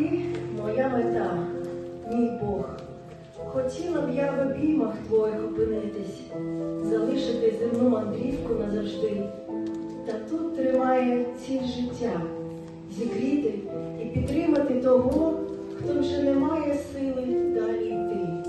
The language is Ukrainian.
ти моя мета, мій Бог. Хотіла б я в обіймах твоїх опинитись, залишити земну мандрівку назавжди. Та тут тримає ціль життя, зігріти і підтримати того, хто вже не має сили далі йти.